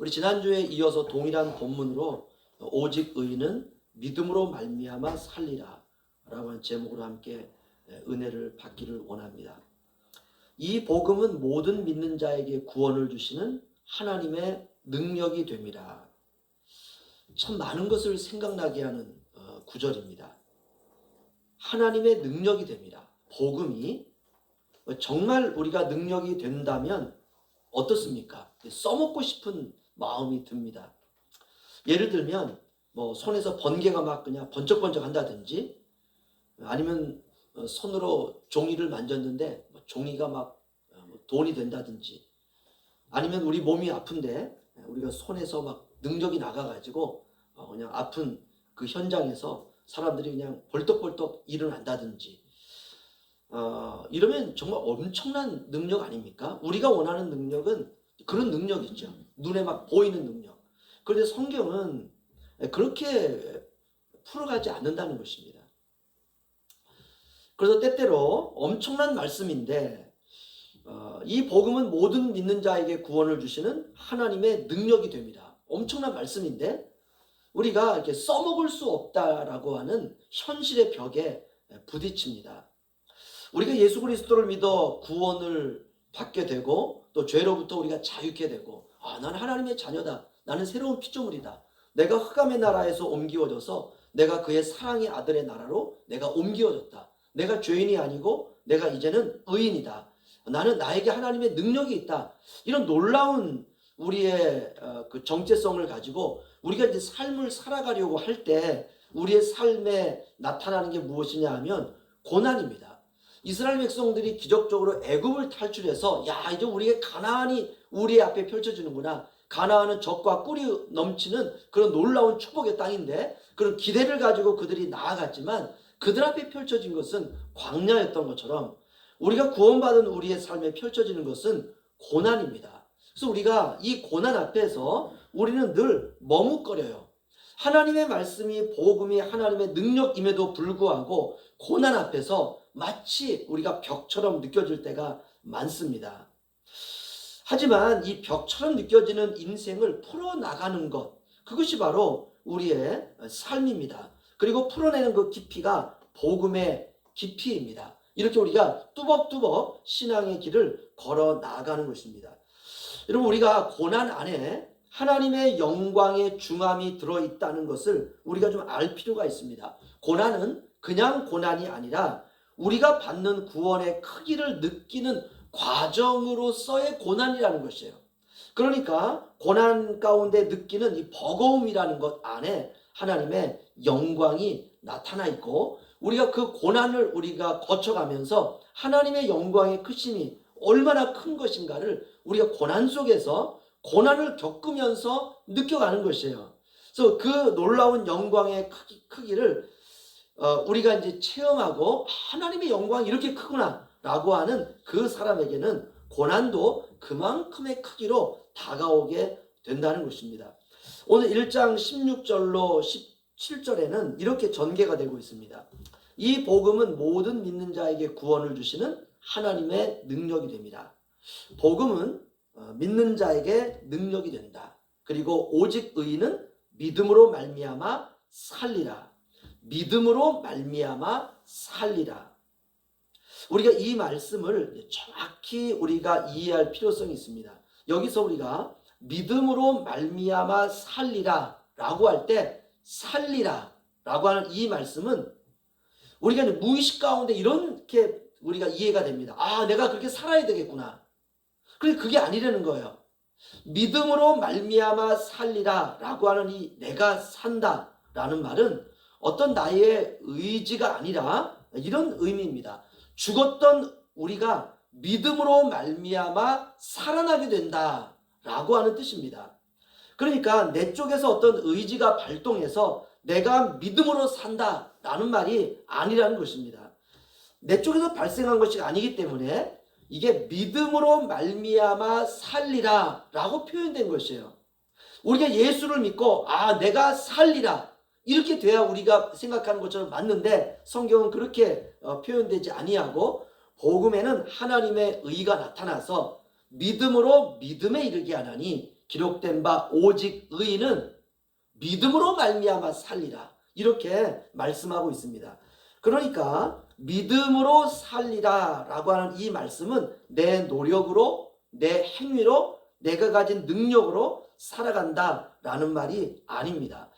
우리 지난주에 이어서 동일한 본문으로 오직 의인은 믿음으로 말미암아 살리라 라고 하는 제목으로 함께 은혜를 받기를 원합니다. 이 복음은 모든 믿는 자에게 구원을 주시는 하나님의 능력이 됩니다. 참 많은 것을 생각나게 하는 어, 구절입니다. 하나님의 능력이 됩니다. 복음이 정말 우리가 능력이 된다면 어떻습니까? 써먹고 싶은 마음이 듭니다. 예를 들면 뭐 손에서 번개가 막 그냥 번쩍번쩍 한다든지 아니면 어, 손으로 종이를 만졌는데 뭐 종이가 막 어, 뭐 돈이 된다든지 아니면 우리 몸이 아픈데 우리가 손에서 막 능력이 나가가지고 어, 그냥 아픈 그 현장에서 사람들이 그냥 벌떡벌떡 일어난다든지 어, 이러면 정말 엄청난 능력 아닙니까? 우리가 원하는 능력은 그런 능력이죠. 눈에 막 보이는 능력. 그런데 성경은 그렇게 풀어가지 않는다는 것입니다. 그래서 때때로 엄청난 말씀인데 어, 이 복음은 모든 믿는 자에게 구원을 주시는 하나님의 능력이 됩니다. 엄청난 말씀인데 우리가 이렇게 써먹을 수 없다라고 하는 현실의 벽에 부딪힙니다. 우리가 예수 그리스도를 믿어 구원을 받게 되고 또 죄로부터 우리가 자유케 되고 아 나는 하나님의 자녀다. 나는 새로운 피조물이다. 내가 흑암의 나라에서 옮기워져서 내가 그의 사랑의 아들의 나라로 내가 옮기워졌다. 내가 죄인이 아니고 내가 이제는 의인이다. 나는 나에게 하나님의 능력이 있다. 이런 놀라운 우리의 어, 그 정체성을 가지고 우리가 이제 삶을 살아가려고 할 때 우리의 삶에 나타나는 게 무엇이냐 하면 고난입니다. 이스라엘 백성들이 기적적으로 애굽을 탈출해서 야 이제 우리의 가나안이 우리 앞에 펼쳐지는구나. 가나안은 적과 꿀이 넘치는 그런 놀라운 축복의 땅인데 그런 기대를 가지고 그들이 나아갔지만 그들 앞에 펼쳐진 것은 광야였던 것처럼 우리가 구원받은 우리의 삶에 펼쳐지는 것은 고난입니다. 그래서 우리가 이 고난 앞에서 우리는 늘 머뭇거려요. 하나님의 말씀이 복음이 하나님의 능력임에도 불구하고 고난 앞에서 마치 우리가 벽처럼 느껴질 때가 많습니다. 하지만 이 벽처럼 느껴지는 인생을 풀어나가는 것, 그것이 바로 우리의 삶입니다. 그리고 풀어내는 그 깊이가 복음의 깊이입니다. 이렇게 우리가 뚜벅뚜벅 신앙의 길을 걸어 나가는 것입니다. 여러분, 우리가 고난 안에 하나님의 영광의 중함이 들어있다는 것을 우리가 좀 알 필요가 있습니다. 고난은 그냥 고난이 아니라 우리가 받는 구원의 크기를 느끼는 과정으로서의 고난이라는 것이에요. 그러니까 고난 가운데 느끼는 이 버거움이라는 것 안에 하나님의 영광이 나타나 있고 우리가 그 고난을 우리가 거쳐가면서 하나님의 영광의 크심이 얼마나 큰 것인가를 우리가 고난 속에서 고난을 겪으면서 느껴가는 것이에요. 그래서 그 놀라운 영광의 크기, 크기를 어, 우리가 이제 체험하고 하나님의 영광이 이렇게 크구나 라고 하는 그 사람에게는 고난도 그만큼의 크기로 다가오게 된다는 것입니다. 오늘 1장 16절로 17절에는 이렇게 전개가 되고 있습니다. 이 복음은 모든 믿는 자에게 구원을 주시는 하나님의 능력이 됩니다. 복음은 어, 믿는 자에게 능력이 된다. 그리고 오직 의인은 믿음으로 말미암아 살리라. 믿음으로 말미암아 살리라. 우리가 이 말씀을 정확히 우리가 이해할 필요성이 있습니다. 여기서 우리가 믿음으로 말미암아 살리라 라고 할 때 살리라 라고 하는 이 말씀은 우리가 무의식 가운데 이렇게 우리가 이해가 됩니다. 아, 내가 그렇게 살아야 되겠구나. 그런데 그게 아니라는 거예요. 믿음으로 말미암아 살리라 라고 하는 이 내가 산다 라는 말은 어떤 나의 의지가 아니라 이런 의미입니다. 죽었던 우리가 믿음으로 말미암아 살아나게 된다라고 하는 뜻입니다. 그러니까 내 쪽에서 어떤 의지가 발동해서 내가 믿음으로 산다라는 말이 아니라는 것입니다. 내 쪽에서 발생한 것이 아니기 때문에 이게 믿음으로 말미암아 살리라라고 표현된 것이에요. 우리가 예수를 믿고 아 내가 살리라 이렇게 돼야 우리가 생각하는 것처럼 맞는데 성경은 그렇게 어, 표현되지 아니하고 복음에는 하나님의 의가 나타나서 믿음으로 믿음에 이르게 하나니 기록된 바 오직 의인은 믿음으로 말미암아 살리라. 이렇게 말씀하고 있습니다. 그러니까 믿음으로 살리라라고 하는 이 말씀은 내 노력으로 내 행위로 내가 가진 능력으로 살아간다라는 말이 아닙니다.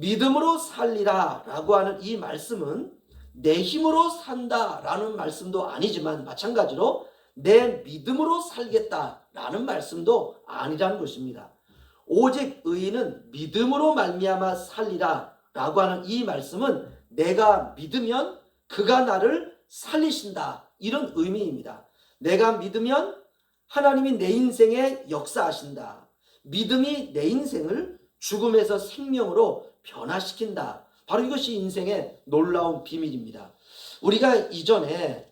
믿음으로 살리라 라고 하는 이 말씀은 내 힘으로 산다 라는 말씀도 아니지만 마찬가지로 내 믿음으로 살겠다 라는 말씀도 아니라는 것입니다. 오직 의인은 믿음으로 말미암아 살리라 라고 하는 이 말씀은 내가 믿으면 그가 나를 살리신다 이런 의미입니다. 내가 믿으면 하나님이 내 인생에 역사하신다. 믿음이 내 인생을 죽음에서 생명으로 변화시킨다. 바로 이것이 인생의 놀라운 비밀입니다. 우리가 이전에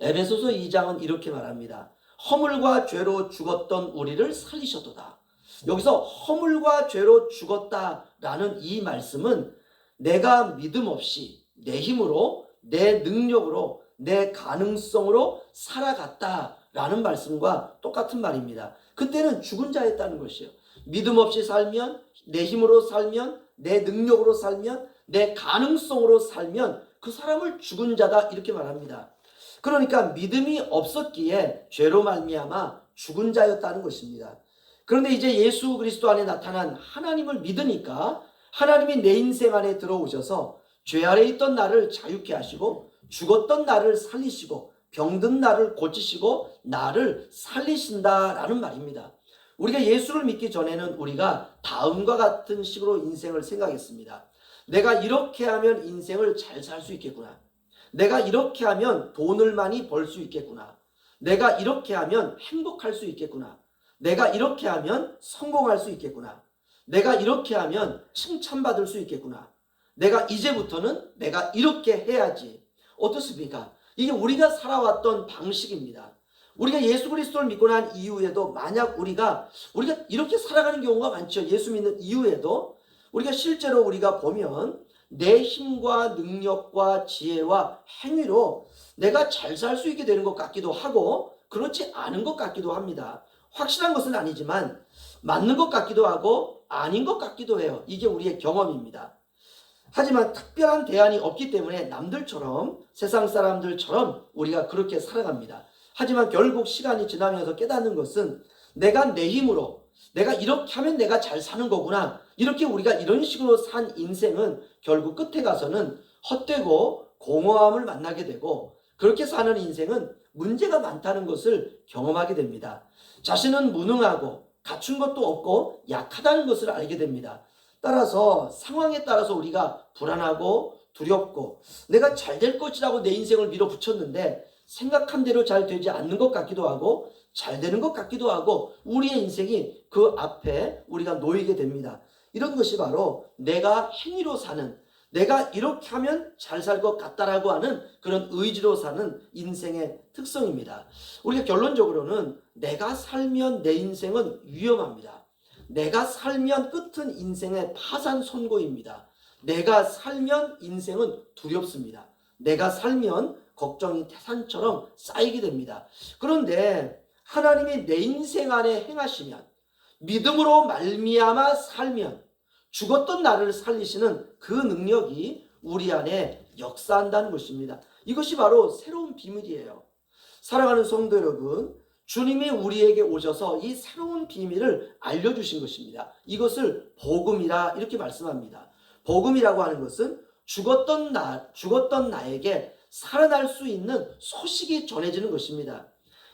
에베소서 2장은 이렇게 말합니다. 허물과 죄로 죽었던 우리를 살리셨도다. 여기서 허물과 죄로 죽었다라는 이 말씀은 내가 믿음 없이 내 힘으로 내 능력으로 내 가능성으로 살아갔다라는 말씀과 똑같은 말입니다. 그때는 죽은 자였다는 것이에요. 믿음 없이 살면 내 힘으로 살면 내 능력으로 살면 내 가능성으로 살면 그 사람을 죽은 자다 이렇게 말합니다. 그러니까 믿음이 없었기에 죄로 말미암아 죽은 자였다는 것입니다. 그런데 이제 예수 그리스도 안에 나타난 하나님을 믿으니까 하나님이 내 인생 안에 들어오셔서 죄 아래 있던 나를 자유케 하시고 죽었던 나를 살리시고 병든 나를 고치시고 나를 살리신다라는 말입니다. 우리가 예수를 믿기 전에는 우리가 다음과 같은 식으로 인생을 생각했습니다. 내가 이렇게 하면 인생을 잘 살 수 있겠구나. 내가 이렇게 하면 돈을 많이 벌 수 있겠구나. 내가 이렇게 하면 행복할 수 있겠구나. 내가 이렇게 하면 성공할 수 있겠구나. 내가 이렇게 하면 칭찬받을 수 있겠구나. 내가 이제부터는 내가 이렇게 해야지. 어떻습니까? 이게 우리가 살아왔던 방식입니다. 우리가 예수 그리스도를 믿고 난 이후에도 만약 우리가 우리가 이렇게 살아가는 경우가 많죠. 예수 믿는 이후에도 우리가 실제로 우리가 보면 내 힘과 능력과 지혜와 행위로 내가 잘 살 수 있게 되는 것 같기도 하고 그렇지 않은 것 같기도 합니다. 확실한 것은 아니지만 맞는 것 같기도 하고 아닌 것 같기도 해요. 이게 우리의 경험입니다. 하지만 특별한 대안이 없기 때문에 남들처럼 세상 사람들처럼 우리가 그렇게 살아갑니다. 하지만 결국 시간이 지나면서 깨닫는 것은 내가 내 힘으로 내가 이렇게 하면 내가 잘 사는 거구나. 이렇게 우리가 이런 식으로 산 인생은 결국 끝에 가서는 헛되고 공허함을 만나게 되고 그렇게 사는 인생은 문제가 많다는 것을 경험하게 됩니다. 자신은 무능하고 갖춘 것도 없고 약하다는 것을 알게 됩니다. 따라서 상황에 따라서 우리가 불안하고 두렵고 내가 잘 될 것이라고 내 인생을 밀어붙였는데 생각한 대로 잘 되지 않는 것 같기도 하고 잘 되는 것 같기도 하고 우리의 인생이 그 앞에 우리가 놓이게 됩니다. 이런 것이 바로 내가 행위로 사는 내가 이렇게 하면 잘 살 것 같다라고 하는 그런 의지로 사는 인생의 특성입니다. 우리가 결론적으로는 내가 살면 내 인생은 위험합니다. 내가 살면 끝은 인생의 파산 선고입니다. 내가 살면 인생은 두렵습니다. 내가 살면 걱정이 태산처럼 쌓이게 됩니다. 그런데 하나님이 내 인생 안에 행하시면 믿음으로 말미암아 살면 죽었던 나를 살리시는 그 능력이 우리 안에 역사한다는 것입니다. 이것이 바로 새로운 비밀이에요. 사랑하는 성도 여러분, 주님이 우리에게 오셔서 이 새로운 비밀을 알려주신 것입니다. 이것을 복음이라 이렇게 말씀합니다. 복음이라고 하는 것은 죽었던 나, 죽었던 나에게 살아날 수 있는 소식이 전해지는 것입니다.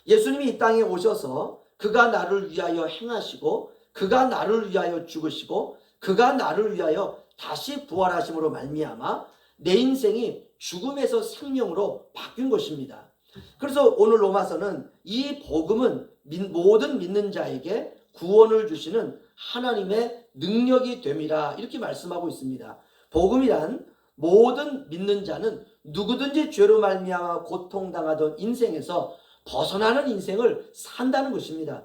예수님이 이 땅에 오셔서 그가 나를 위하여 행하시고 그가 나를 위하여 죽으시고 그가 나를 위하여 다시 부활하심으로 말미암아 내 인생이 죽음에서 생명으로 바뀐 것입니다. 그래서 오늘 로마서는 이 복음은 모든 믿는 자에게 구원을 주시는 하나님의 능력이 됨이라 이렇게 말씀하고 있습니다. 복음이란 모든 믿는 자는 누구든지 죄로 말미암아 고통당하던 인생에서 벗어나는 인생을 산다는 것입니다.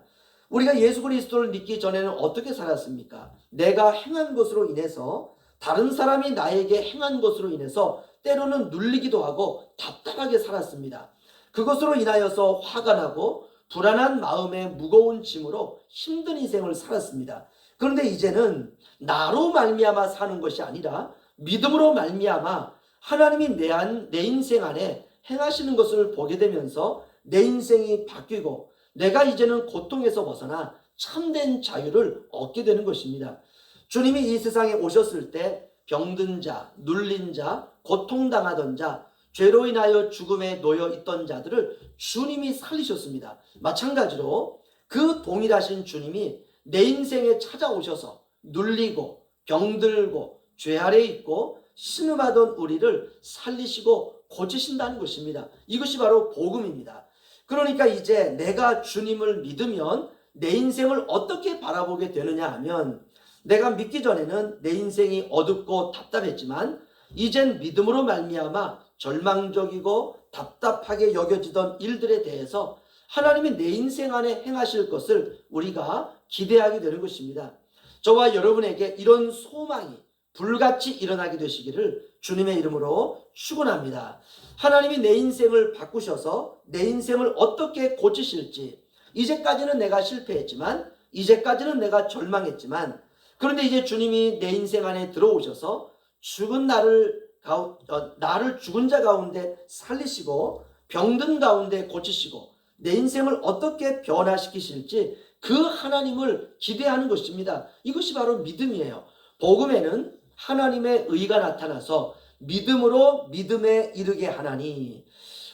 우리가 예수 그리스도를 믿기 전에는 어떻게 살았습니까? 내가 행한 것으로 인해서 다른 사람이 나에게 행한 것으로 인해서 때로는 눌리기도 하고 답답하게 살았습니다. 그것으로 인하여서 화가 나고 불안한 마음에 무거운 짐으로 힘든 인생을 살았습니다. 그런데 이제는 나로 말미암아 사는 것이 아니라 믿음으로 말미암아 하나님이 내, 안, 내 인생 안에 행하시는 것을 보게 되면서 내 인생이 바뀌고 내가 이제는 고통에서 벗어나 참된 자유를 얻게 되는 것입니다. 주님이 이 세상에 오셨을 때 병든 자, 눌린 자, 고통당하던 자, 죄로 인하여 죽음에 놓여 있던 자들을 주님이 살리셨습니다. 마찬가지로 그 동일하신 주님이 내 인생에 찾아오셔서 눌리고 병들고 죄 아래 있고 신음하던 우리를 살리시고 고치신다는 것입니다. 이것이 바로 복음입니다. 그러니까 이제 내가 주님을 믿으면 내 인생을 어떻게 바라보게 되느냐 하면 내가 믿기 전에는 내 인생이 어둡고 답답했지만 이젠 믿음으로 말미암아 절망적이고 답답하게 여겨지던 일들에 대해서 하나님이 내 인생 안에 행하실 것을 우리가 기대하게 되는 것입니다. 저와 여러분에게 이런 소망이 불같이 일어나게 되시기를 주님의 이름으로 축원합니다. 하나님이 내 인생을 바꾸셔서 내 인생을 어떻게 고치실지 이제까지는 내가 실패했지만 이제까지는 내가 절망했지만 그런데 이제 주님이 내 인생 안에 들어오셔서 죽은 나를 어, 나를 죽은 자 가운데 살리시고 병든 가운데 고치시고 내 인생을 어떻게 변화시키실지 그 하나님을 기대하는 것입니다. 이것이 바로 믿음이에요. 복음에는 하나님의 의가 나타나서 믿음으로 믿음에 이르게 하나니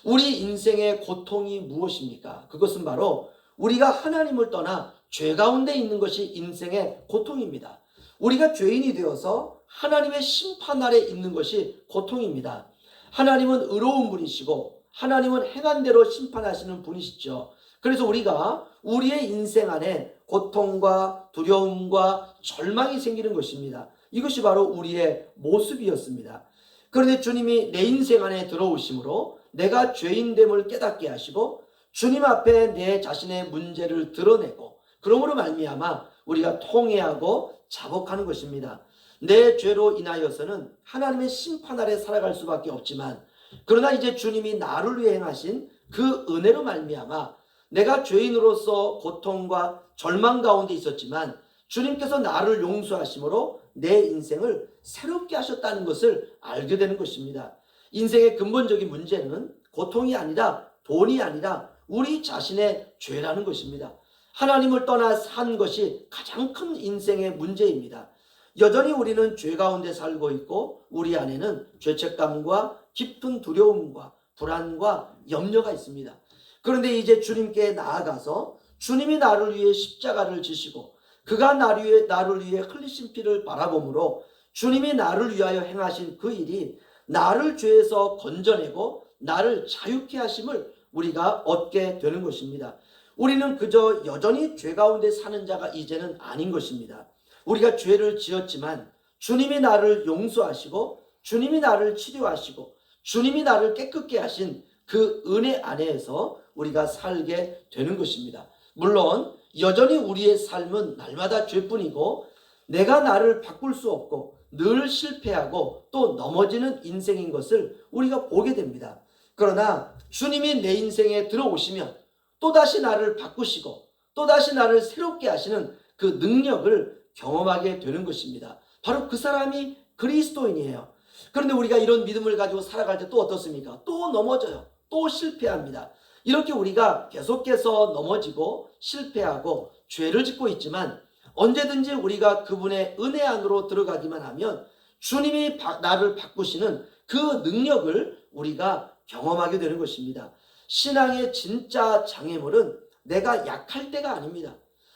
우리 인생의 고통이 무엇입니까? 그것은 바로 우리가 하나님을 떠나 죄 가운데 있는 것이 인생의 고통입니다. 우리가 죄인이 되어서 하나님의 심판 아래 있는 것이 고통입니다. 하나님은 의로운 분이시고 하나님은 행한 대로 심판하시는 분이시죠. 그래서 우리가 우리의 인생 안에 고통과 두려움과 절망이 생기는 것입니다. 이것이 바로 우리의 모습이었습니다. 그런데 주님이 내 인생 안에 들어오심으로 내가 죄인됨을 깨닫게 하시고 주님 앞에 내 자신의 문제를 드러내고 그러므로 말미암아 우리가 통회하고 자복하는 것입니다. 내 죄로 인하여서는 하나님의 심판 아래 살아갈 수밖에 없지만 그러나 이제 주님이 나를 위해 행하신 그 은혜로 말미암아 내가 죄인으로서 고통과 절망 가운데 있었지만 주님께서 나를 용서하심으로 내 인생을 새롭게 하셨다는 것을 알게 되는 것입니다. 인생의 근본적인 문제는 고통이 아니라 돈이 아니라 우리 자신의 죄라는 것입니다. 하나님을 떠나 산 것이 가장 큰 인생의 문제입니다. 여전히 우리는 죄 가운데 살고 있고 우리 안에는 죄책감과 깊은 두려움과 불안과 염려가 있습니다. 그런데 이제 주님께 나아가서 주님이 나를 위해 십자가를 지시고 그가 나를 위해, 나를 위해 흘리신 피를 바라봄으로 주님이 나를 위하여 행하신 그 일이 나를 죄에서 건져내고 나를 자유케 하심을 우리가 얻게 되는 것입니다. 우리는 그저 여전히 죄 가운데 사는 자가 이제는 아닌 것입니다. 우리가 죄를 지었지만 주님이 나를 용서하시고 주님이 나를 치료하시고 주님이 나를 깨끗게 하신 그 은혜 안에서 우리가 살게 되는 것입니다. 물론 여전히 우리의 삶은 날마다 죄뿐이고 내가 나를 바꿀 수 없고 늘 실패하고 또 넘어지는 인생인 것을 우리가 보게 됩니다. 그러나 주님이 내 인생에 들어오시면 또다시 나를 바꾸시고 또다시 나를 새롭게 하시는 그 능력을 경험하게 되는 것입니다. 바로 그 사람이 그리스도인이에요. 그런데 우리가 이런 믿음을 가지고 살아갈 때 또 어떻습니까? 또 넘어져요. 또 실패합니다. 이렇게 우리가 계속해서 넘어지고 실패하고 죄를 짓고 있지만 언제든지 우리가 그분의 은혜 안으로 들어가기만 하면 주님이 나를 바꾸시는 그 능력을 우리가 경험하게 되는 것입니다. 신앙의 진짜 장애물은 내가 약할 때가 아닙니다.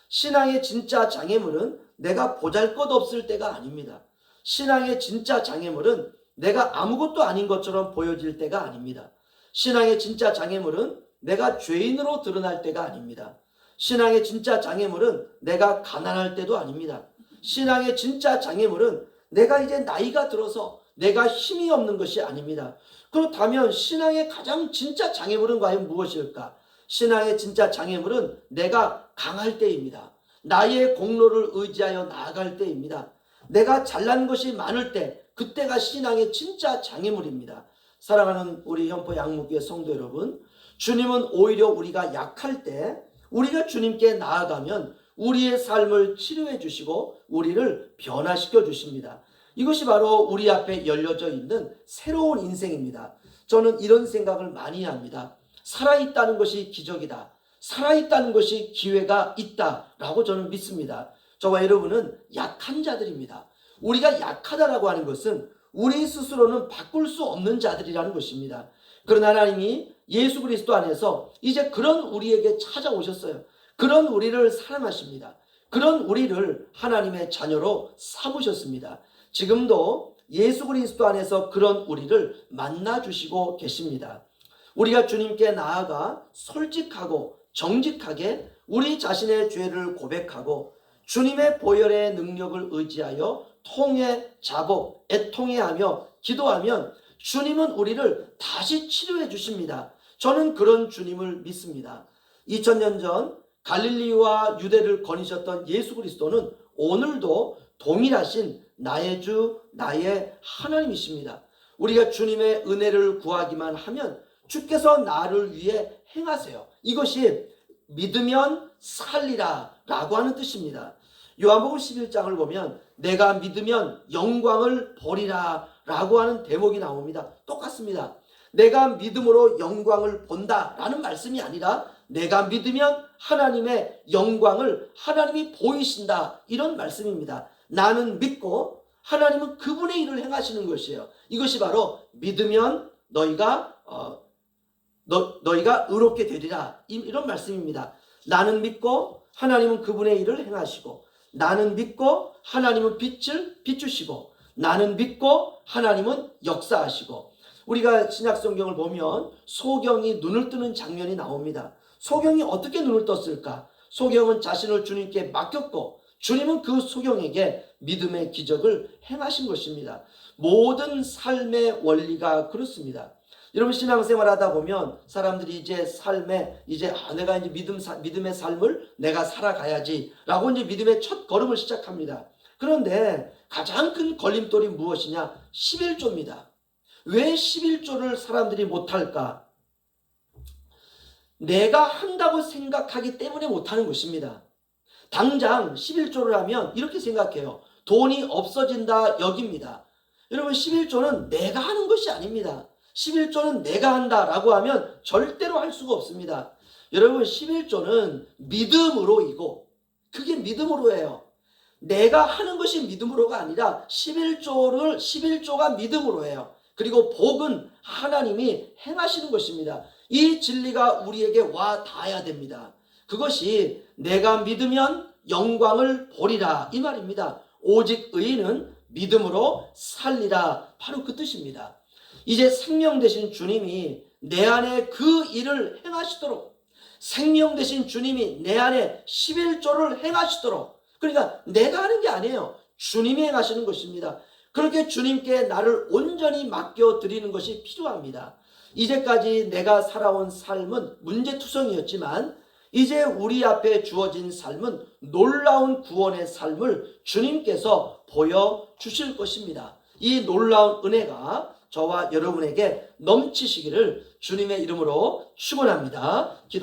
신앙의 진짜 장애물은 내가 보잘 것 없을 때가 아닙니다. 신앙의 진짜 장애물은 내가 아무것도 아닌 것처럼 보여질 때가 아닙니다. 신앙의 진짜 장애물은 내가 죄인으로 드러날 때가 아닙니다. 신앙의 진짜 장애물은 내가 가난할 때도 아닙니다. 신앙의 진짜 장애물은 내가 이제 나이가 들어서 내가 힘이 없는 것이 아닙니다. 그렇다면 신앙의 가장 진짜 장애물은 과연 무엇일까? 신앙의 진짜 장애물은 내가 강할 때입니다. 나의 공로를 의지하여 나아갈 때입니다. 내가 잘난 것이 많을 때, 그때가 신앙의 진짜 장애물입니다. 사랑하는 우리 현포 양목의 성도 여러분, 주님은 오히려 우리가 약할 때 우리가 주님께 나아가면 우리의 삶을 치료해 주시고 우리를 변화시켜 주십니다. 이것이 바로 우리 앞에 열려져 있는 새로운 인생입니다. 저는 이런 생각을 많이 합니다. 살아있다는 것이 기적이다. 살아있다는 것이 기회가 있다 라고 저는 믿습니다. 저와 여러분은 약한 자들입니다. 우리가 약하다라고 하는 것은 우리 스스로는 바꿀 수 없는 자들이라는 것입니다. 그러나 하나님이 예수 그리스도 안에서 이제 그런 우리에게 찾아오셨어요. 그런 우리를 사랑하십니다. 그런 우리를 하나님의 자녀로 삼으셨습니다. 지금도 예수 그리스도 안에서 그런 우리를 만나 주시고 계십니다. 우리가 주님께 나아가 솔직하고 정직하게 우리 자신의 죄를 고백하고 주님의 보혈의 능력을 의지하여 통해 자복, 애통해 하며 기도하면 주님은 우리를 다시 치료해 주십니다. 저는 그런 주님을 믿습니다. 2000년 전 갈릴리와 유대를 거니셨던 예수 그리스도는 오늘도 동일하신 나의 주, 나의 하나님이십니다. 우리가 주님의 은혜를 구하기만 하면 주께서 나를 위해 행하세요. 이것이 믿으면 살리라 라고 하는 뜻입니다. 요한복음 11장을 보면 내가 믿으면 영광을 버리라 라고 하는 대목이 나옵니다. 똑같습니다. 내가 믿음으로 영광을 본다 라는 말씀이 아니라 내가 믿으면 하나님의 영광을 하나님이 보이신다 이런 말씀입니다. 나는 믿고 하나님은 그분의 일을 행하시는 것이에요. 이것이 바로 믿으면 너희가 어, 너, 너희가 의롭게 되리라 이- 이런 말씀입니다. 나는 믿고 하나님은 그분의 일을 행하시고 나는 믿고 하나님은 빛을 비추시고 나는 믿고 하나님은 역사하시고 우리가 신약 성경을 보면 소경이 눈을 뜨는 장면이 나옵니다. 소경이 어떻게 눈을 떴을까? 소경은 자신을 주님께 맡겼고 주님은 그 소경에게 믿음의 기적을 행하신 것입니다. 모든 삶의 원리가 그렇습니다. 여러분 신앙생활 하다 보면 사람들이 이제 삶에 이제 아, 내가 이제 믿음 사- 믿음의 삶을 내가 살아가야지라고 이제 믿음의 첫 걸음을 시작합니다. 그런데 가장 큰 걸림돌이 무엇이냐? 11조입니다. 왜 11조를 사람들이 못할까? 내가 한다고 생각하기 때문에 못하는 것입니다. 당장 11조를 하면 이렇게 생각해요. 돈이 없어진다 여깁니다. 여러분 11조는 내가 하는 것이 아닙니다. 11조는 내가 한다라고 하면 절대로 할 수가 없습니다. 여러분 11조는 믿음으로이고 그게 믿음으로예요. 내가 하는 것이 믿음으로가 아니라 11조를 11조가 믿음으로예요. 그리고 복은 하나님이 행하시는 것입니다. 이 진리가 우리에게 와 닿아야 됩니다. 그것이 내가 믿으면 영광을 보리라 이 말입니다. 오직 의인은 믿음으로 살리라 바로 그 뜻입니다. 이제 생명 되신 주님이 내 안에 그 일을 행하시도록 생명 되신 주님이 내 안에 11조를 행하시도록 그러니까 내가 하는 게 아니에요. 주님이 행하시는 것입니다. 그렇게 주님께 나를 온전히 맡겨 드리는 것이 필요합니다. 이제까지 내가 살아온 삶은 문제투성이었지만 이제 우리 앞에 주어진 삶은 놀라운 구원의 삶을 주님께서 보여 주실 것입니다. 이 놀라운 은혜가 저와 여러분에게 넘치시기를 주님의 이름으로 축원합니다.